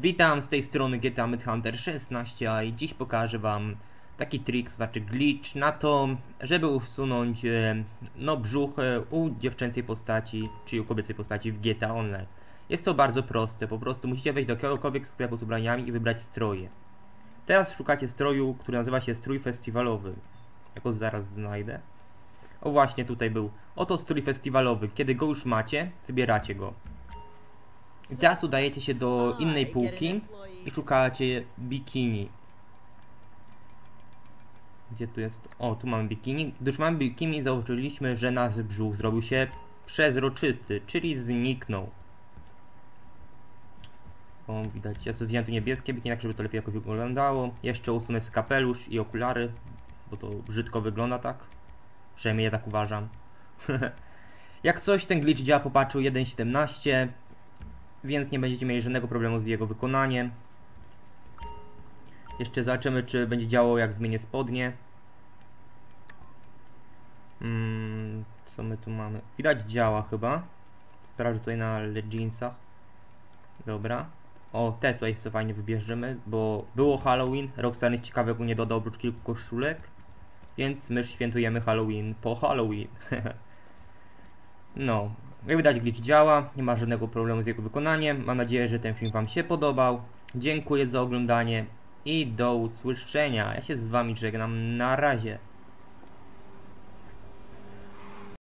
Witam z tej strony GTA Mid Hunter 16, a i dziś pokażę wam taki trik, znaczy glitch na to, żeby usunąć e, no brzuch e, u dziewczęcej postaci, czyli u kobiecej postaci w GTA Online. Jest to bardzo proste, po prostu musicie wejść do jakiegokolwiek sklepu z ubraniami i wybrać stroje. Teraz szukacie stroju, który nazywa się strój festiwalowy. Ja go zaraz znajdę. O właśnie, tutaj był. Oto strój festiwalowy. Kiedy go już macie, wybieracie go. Teraz udajecie się do innej półki i szukacie bikini. Gdzie tu jest? O, tu mamy bikini. Gdyż mamy bikini, zauważyliśmy, że nasz brzuch zrobił się przezroczysty, czyli zniknął. O, widać, ja sobie wziąłem tu niebieskie bikini, tak żeby to lepiej jakoś wyglądało. Jeszcze usunę sobie kapelusz i okulary, bo to brzydko wygląda tak. Przynajmniej ja tak uważam. Jak coś, ten glitch działa po patchu 1.17 więc nie będziecie mieli żadnego problemu z jego wykonaniem. Jeszcze zobaczymy, czy będzie działało jak zmienię spodnie. Mm, co my tu mamy? Widać działa chyba. Sprawdzę tutaj na leginsach. Dobra. O, te tutaj sobie fajnie wybierzemy, bo było Halloween. Rockstar ciekawy, jak nie dodał oprócz kilku koszulek. Więc my świętujemy Halloween po Halloween. no, jak widać glitch działa, nie ma żadnego problemu z jego wykonaniem. Mam nadzieję, że ten film Wam się podobał. Dziękuję za oglądanie i do usłyszenia. Ja się z Wami żegnam. Na razie.